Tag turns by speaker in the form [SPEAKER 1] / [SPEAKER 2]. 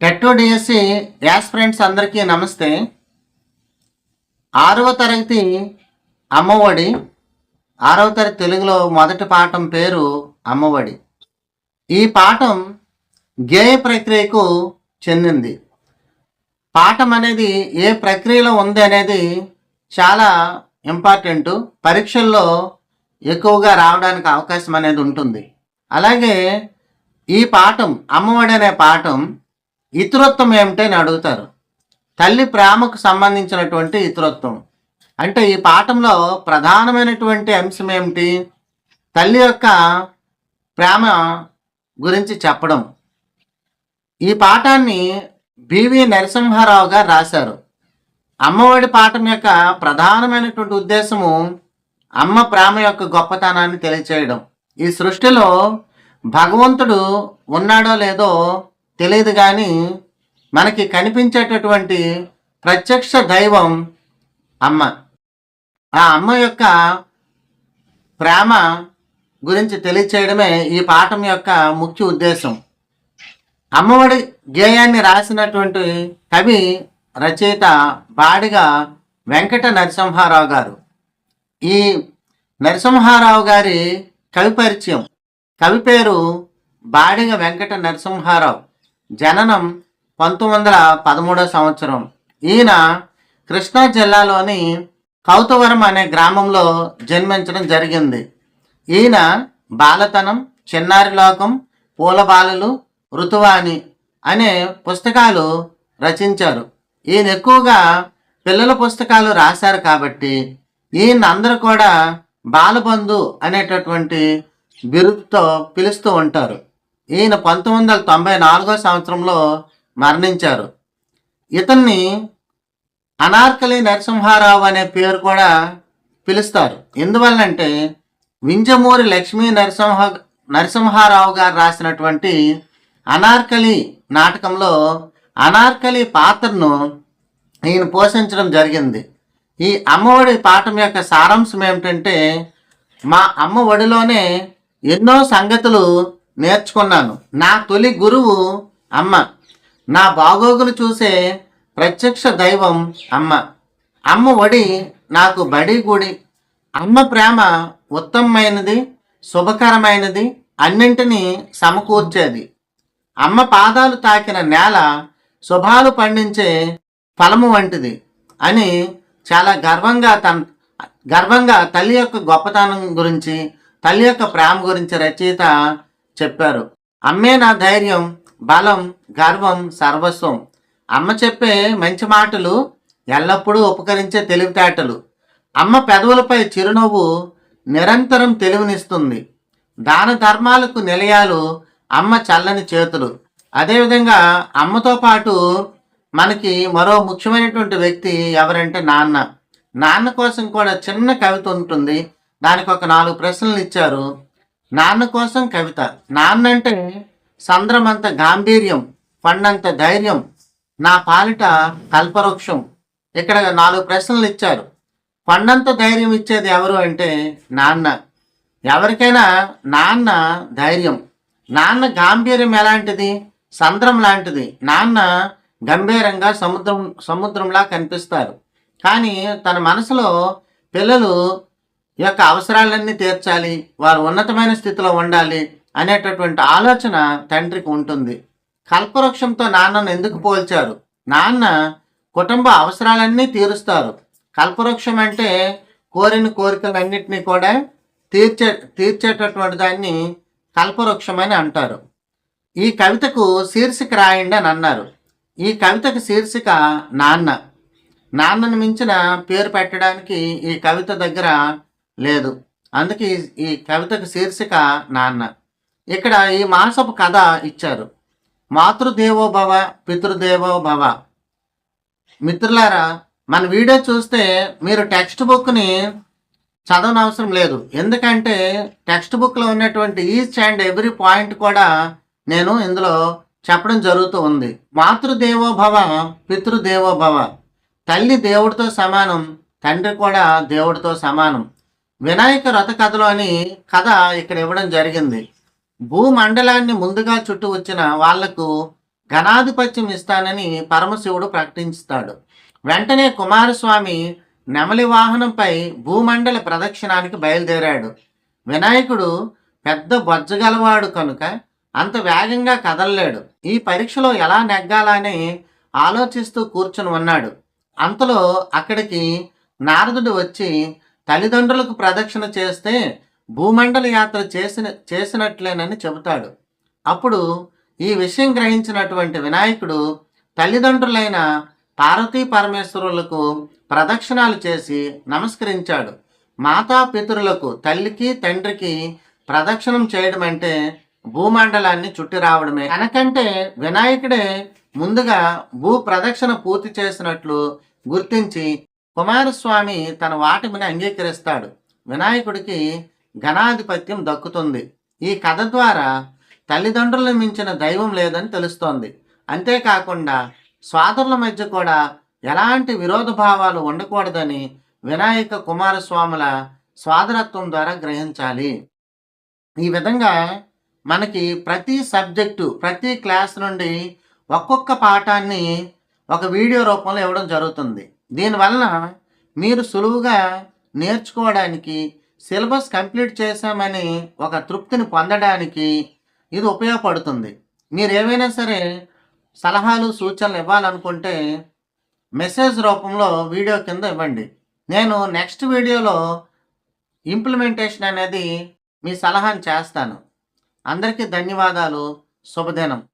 [SPEAKER 1] టెట్టో DSC as friends అందరికీ నమస్తే. ఆరవ తరగతి అమ్మఒడి. ఆరవ తరగతి తెలుగులో మొదటి పాఠం పేరు అమ్మఒడి. ఈ పాఠం గేయ ప్రక్రియకు చెందింది. పాఠం అనేది ఏ ప్రక్రియలో ఉంది అనేది చాలా ఇంపార్టెంట్. పరీక్షల్లో ఎక్కువగా రావడానికి అవకాశం అనేది ఉంటుంది. అలాగే ఈ పాఠం అమ్మఒడి అనే పాఠం ఇతరత్వం ఏమిటని అడుగుతారు. తల్లి ప్రేమకు సంబంధించినటువంటి ఇతరత్వం. అంటే ఈ పాఠంలో ప్రధానమైనటువంటి అంశం ఏమిటి? తల్లి యొక్క ప్రేమ గురించి చెప్పడం. ఈ పాఠాన్ని బివి నరసింహారావు గారు రాశారు. అమ్మఒడి పాఠం యొక్క ప్రధానమైనటువంటి ఉద్దేశము అమ్మ ప్రేమ యొక్క గొప్పతనాన్ని తెలియచేయడం. ఈ సృష్టిలో భగవంతుడు ఉన్నాడో లేదో తెలియదు కానీ మనకి కనిపించేటటువంటి ప్రత్యక్ష దైవం అమ్మ. ఆ అమ్మ యొక్క ప్రేమ గురించి తెలియచేయడమే ఈ పాఠం యొక్క ముఖ్య ఉద్దేశం. అమ్మఒడి గేయాన్ని రాసినటువంటి కవి రచయిత బాడిగ వెంకట నరసింహారావు గారు. ఈ నరసింహారావు గారి కవి పరిచయం కవి పేరు బాడిగ వెంకట నరసింహారావు. జననం పంతొమ్మిది వందల పదమూడవ సంవత్సరం. ఈయన కృష్ణా జిల్లాలోని కౌతవరం అనే గ్రామంలో జన్మించడం జరిగింది. ఈయన బాలతనం చిన్నారి లోకం పూలబాలలు ఋతువాణి అనే పుస్తకాలు రచించారు. ఈయన ఎక్కువగా పిల్లల పుస్తకాలు రాశారు కాబట్టి ఈయన అందరూ కూడా బాలబంధు అనేటటువంటి బిరుదుతో పిలుస్తూ ఉంటారు. ఈయన పంతొమ్మిది వందల తొంభై నాలుగో సంవత్సరంలో మరణించారు. ఇతన్ని అనార్కలి నరసింహారావు అనే పేరు కూడా పిలుస్తారు. ఎందువల్లంటే వింజమూరి లక్ష్మీ నరసింహ నరసింహారావు గారు రాసినటువంటి అనార్కలి నాటకంలో అనార్కలి పాత్రను ఈయన పోషించడం జరిగింది. ఈ అమ్మఒడి పాఠం యొక్క సారాంశం ఏమిటంటే మా అమ్మ ఒడిలోనే ఎన్నో సంగతులు నేర్చుకున్నాను. నా తొలి గురువు అమ్మ. నా బాగోగులు చూసే ప్రత్యక్ష దైవం అమ్మ. అమ్మ ఒడి నాకు బడి గుడి అమ్మ ప్రేమ ఉత్తమమైనది శుభకరమైనది అన్నింటినీ సమకూర్చేది. అమ్మ పాదాలు తాకిన నేల శుభాలు పండించే ఫలము వంటిది అని చాలా గర్వంగా తన గర్వంగా తల్లి యొక్క గొప్పతనం గురించి తల్లి యొక్క ప్రేమ గురించి రచయిత చెప్పారు. అమ్మే నా ధైర్యం బలం గర్వం సర్వస్వం. అమ్మ చెప్పే మంచి మాటలు ఎల్లప్పుడూ ఉపకరించే తెలివితేటలు. అమ్మ పెదవులపై చిరునవ్వు నిరంతరం తెలివినిస్తుంది. దాన ధర్మాలకు నిలయాలు అమ్మ చల్లని చేతులు. అదేవిధంగా అమ్మతో పాటు మనకి మరో ముఖ్యమైనటువంటి వ్యక్తి ఎవరంటే నాన్న. నాన్న కోసం కూడా చిన్న కవిత ఉంటుంది. దానికి ఒక నాలుగు ప్రశ్నలు ఇచ్చారు. నాన్న కోసం కవిత. నాన్న అంటే సంద్రమంత గాంభీర్యం పండంత ధైర్యం నా పాలిట కల్పవృక్షం. ఇక్కడ నాలుగు ప్రశ్నలు ఇచ్చారు. పండంత ధైర్యం ఇచ్చేది ఎవరు అంటే నాన్న. ఎవరికైనా నాన్న ధైర్యం. నాన్న గాంభీర్యం ఎలాంటిది? సంద్రం లాంటిది. నాన్న గంభీరంగా సముద్రం సముద్రంలా కనిపిస్తారు. కానీ తన మనసులో పిల్లలు యొక్క అవసరాలన్నీ తీర్చాలి వారు ఉన్నతమైన స్థితిలో ఉండాలి అనేటటువంటి ఆలోచన తండ్రికి ఉంటుంది. కల్పవృక్షంతో నాన్నను ఎందుకు పోల్చారు? నాన్న కుటుంబ అవసరాలన్నీ తీరుస్తారు. కల్పవృక్షం అంటే కోరిన కోరికలన్నింటినీ కూడా తీర్చే తీర్చేటటువంటి దాన్ని కల్పవృక్షం అని అంటారు. ఈ కవితకు శీర్షిక రాయండి అని అన్నారు. ఈ కవితకు శీర్షిక నాన్న. నాన్నను మించిన పేరు పెట్టడానికి ఈ కవిత దగ్గర లేదు. అందుకే ఈ- కవితకు శీర్షిక నాన్న. ఇక్కడ ఈ మాసపు కథ ఇచ్చారు. మాతృదేవో భవ పితృదేవో భవ మిత్రులారా మన వీడియో చూస్తే మీరు టెక్స్ట్ బుక్ని చదవనవసరం లేదు. ఎందుకంటే టెక్స్ట్ బుక్లో ఉన్నటువంటి ఈచ్ అండ్ ఎవ్రీ పాయింట్ కూడా నేను ఇందులో చెప్పడం జరుగుతూ ఉంది. మాతృదేవో భవ పితృదేవో భవ తల్లి దేవుడితో సమానం తండ్రి కూడా దేవుడితో సమానం. వినాయక రథ కథలోని కథ ఇక్కడ ఇవ్వడం జరిగింది. భూమండలాన్ని ముందుగా చుట్టూ వచ్చిన వాళ్ళకు ఘనాధిపత్యం ఇస్తానని పరమశివుడు ప్రకటిస్తాడు వెంటనే కుమారస్వామి నెమలి వాహనంపై భూమండల ప్రదక్షిణానికి బయలుదేరాడు. వినాయకుడు పెద్ద బొజ్జగలవాడు కనుక అంత వేగంగా కదలలేడు. ఈ పరీక్షలో ఎలా నెగ్గాలని ఆలోచిస్తూ కూర్చుని ఉన్నాడు. అంతలో అక్కడికి నారదుడు వచ్చి తల్లిదండ్రులకు ప్రదక్షిణ చేస్తే భూమండల యాత్ర చేసిన చేసినట్లేనని చెబుతాడు. అప్పుడు ఈ విషయం గ్రహించినటువంటి వినాయకుడు తల్లిదండ్రులైన పార్వతీ పరమేశ్వరులకు ప్రదక్షిణాలు చేసి నమస్కరించాడు. మాతా పితరులకు తల్లికి తండ్రికి ప్రదక్షిణం చేయడం అంటే భూమండలాన్ని చుట్టి రావడమే. కనుకంటే వినాయకుడే ముందుగా భూ ప్రదక్షిణ పూర్తి చేసినట్లు గుర్తించి కుమారస్వామి తన వాటమిని అంగీకరిస్తాడు. వినాయకుడికి ఘనాధిపత్యం దక్కుతుంది. ఈ కథ ద్వారా తల్లిదండ్రులను మించిన దైవం లేదని తెలుస్తోంది. అంతేకాకుండా స్వాతుల మధ్య కూడా ఎలాంటి విరోధ భావాలు ఉండకూడదని వినాయక కుమారస్వాముల స్వాదరత్వం ద్వారా గ్రహించాలి. ఈ విధంగా మనకి ప్రతి సబ్జెక్టు ప్రతి క్లాస్ నుండి ఒక్కొక్క పాఠాన్ని ఒక వీడియో రూపంలో ఇవ్వడం జరుగుతుంది. దీనివలన మీరు సులువుగా నేర్చుకోవడానికి సిలబస్ కంప్లీట్ చేశామని ఒక తృప్తిని పొందడానికి ఇది ఉపయోగపడుతుంది. మీరు ఏవైనా సరే సలహాలు సూచనలు ఇవ్వాలనుకుంటే మెసేజ్ రూపంలో వీడియో కింద ఇవ్వండి. నేను నెక్స్ట్ వీడియోలో ఇంప్లిమెంటేషన్ అనేది మీ సలహాను చేస్తాను. అందరికీ ధన్యవాదాలు. శుభదినం.